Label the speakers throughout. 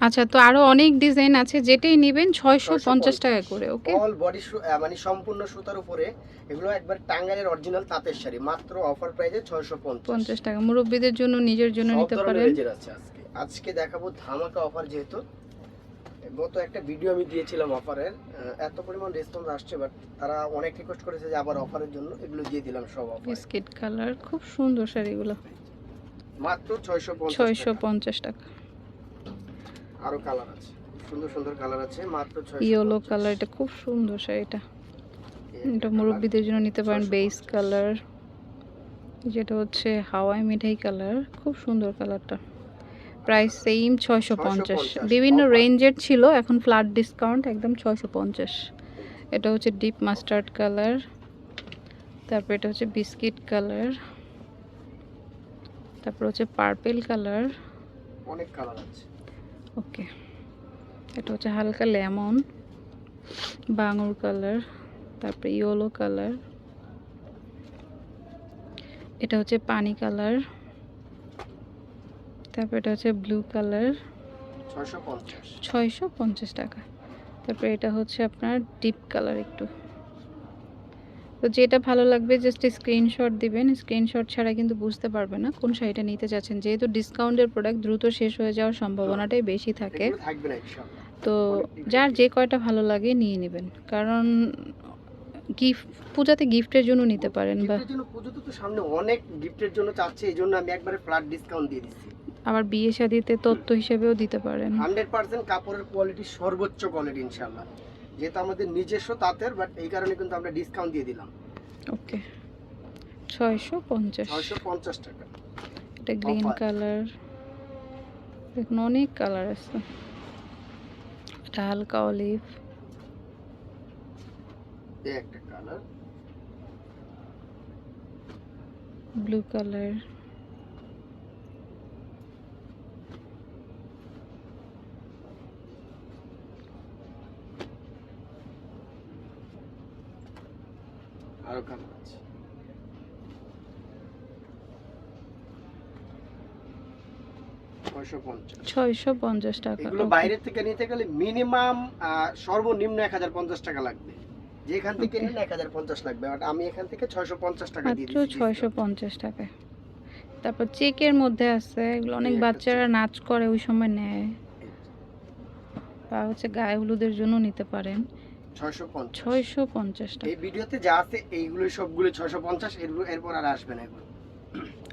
Speaker 1: আচ্ছা তো আরও অনেক ডিজাইন আছে যেটাই নেবেন ছয়শো পঞ্চাশ টাকা করে ওকে
Speaker 2: অল বডি মানে সম্পূর্ণ সুতার উপরে এগুলো একবার টাঙ্গাইলের অরিজিনাল তাঁতের শাড়ি মাত্র অফার প্রাইসে 650
Speaker 1: পঞ্চাশ। টাকা। মুরব্বীদের জন্য নিজের জন্য নিতে পারেন।
Speaker 2: আজকে। আজকে দেখাবো ধামাকা অফার যেহেতু। গত একটা ভিডিও আমি দিয়েছিলাম অফারের এত পরিমাণ রেসপন্স আসছে বাট তারা অনেক রিকোয়েস্ট করেছে যে আবার অফারের জন্য এগুলো দিয়ে দিলাম সব অফার
Speaker 1: বিস্কিট কালার খুব সুন্দর শাড়িগুলো।
Speaker 2: মাত্র 650
Speaker 1: ছয়শো
Speaker 2: টাকা। আরও কালার আছে। সুন্দর সুন্দর কালার আছে মাত্র 650
Speaker 1: ইয়েলো কালার এটা খুব সুন্দর শাড়িটা এটা। মুরব্বীদের জন্য নিতে পারেন বেস কালার যেটা হচ্ছে হাওয়াই মিঠাই কালার খুব সুন্দর কালারটা প্রাইস সেম ছয়শো পঞ্চাশ।
Speaker 2: 650
Speaker 1: বিভিন্ন রেঞ্জের ছিল এখন ফ্ল্যাট ডিসকাউন্ট একদম ছয়শো পঞ্চাশ। এটা হচ্ছে ডিপ মাস্টার্ড কালার তারপর এটা হচ্ছে বিস্কিট কালার তারপর হচ্ছে পার্পেল কালার
Speaker 2: অনেক কালার আছে।
Speaker 1: ওকে। এটা হচ্ছে হালকা লেমন বাঙুর কালার তারপরে ইয়েলো কালার। এটা হচ্ছে পানি কালার। তারপর এটা হচ্ছে ব্লু কালার। ছয়শো পঞ্চাশ। টাকা। তারপরে এটা হচ্ছে আপনার ডিপ কালার একটু। তো যেটা ভালো লাগবে জাস্ট স্ক্রিনশট দিবেন। স্ক্রিনশট ছাড়া কিন্তু বুঝতে পারবে না কোন শাড়িটা নিতে চাচ্ছেন যেহেতু ডিসকাউন্টের প্রোডাক্ট দ্রুত শেষ হয়ে যাওয়ার সম্ভাবনাটাই বেশি থাকে।
Speaker 2: ইনশাআল্লাহ।
Speaker 1: তো যার যে কয়টা ভালো লাগে নিয়ে নেবেন। কারণ গিফট পূজাতে গিফটের জন্য নিতে পারেন বা
Speaker 2: পুজোতে তো সামনে অনেক গিফটের জন্য চাচ্ছে এই জন্য আমি একবারে ফ্ল্যাট ডিসকাউন্ট দিয়ে দিচ্ছি।
Speaker 1: আবার বিয়ে শাদিতে তত্ত্ব হিসেবেও দিতে পারেন।
Speaker 2: হান্ড্রেড পার্সেন্ট কাপড়ের কোয়ালিটি সর্বোচ্চ কোয়ালিটি ইনশাল্লাহ যেহেতু আমাদের নিজস্ব তাঁতের বাট এই কারণে কিন্তু আমরা ডিসকাউন্ট দিয়ে দিলাম।
Speaker 1: ওকে। ছয়শো পঞ্চাশ।
Speaker 2: ছয়শো পঞ্চাশ টাকা।
Speaker 1: এটা গ্রিন কালার দেখুন অনেক কালার আছে। এটা হালকা অলিভ
Speaker 2: একটা কালার
Speaker 1: ব্লু কালার
Speaker 2: আছে ছয়শো পঞ্চাশ।
Speaker 1: টাকা
Speaker 2: এগুলো
Speaker 1: okay.
Speaker 2: থেকে নিতে গেলে মিনিমাম সর্বনিম্ন এক হাজার পঞ্চাশ টাকা লাগবে। যেখান থেকে নিন এক হাজার পঞ্চাশ লাগবে বাট আমি এখান থেকে ছয়শো পঞ্চাশ টাকা দিয়ে দিচ্ছি
Speaker 1: ছয়শো পঞ্চাশ টাকায় তারপর চেকের মধ্যে আছে এগুলো অনেক বাচ্চারা নাচ করে ওই সময় নেয়। বা হচ্ছে গায়ে হলুদের জন্য নিতে পারেন।
Speaker 2: ছয়শো পঞ্চাশ। এই ভিডিওতে যা আছে এইগুলো সবগুলো ছয়শো পঞ্চাশ এরপর আর আসবে না এগুলো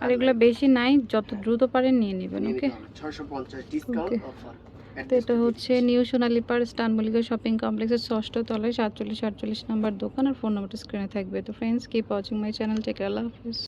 Speaker 1: আর এগুলো বেশি নাই যত দ্রুত পারেন নিয়ে নেবেন ওকে?
Speaker 2: ছয়শো পঞ্চাশ ডিসকাউন্ট অফার
Speaker 1: তো এটা হচ্ছে নিউ সোনালী পার স্টান মল্লিকা শপিং কমপ্লেক্সের ষষ্ঠ তলায় সাতচল্লিশ আটচল্লিশ নাম্বার দোকান আর ফোন নাম্বারটা স্ক্রিনে থাকবে। তো friends keep watching my channel take Allah Hafiz.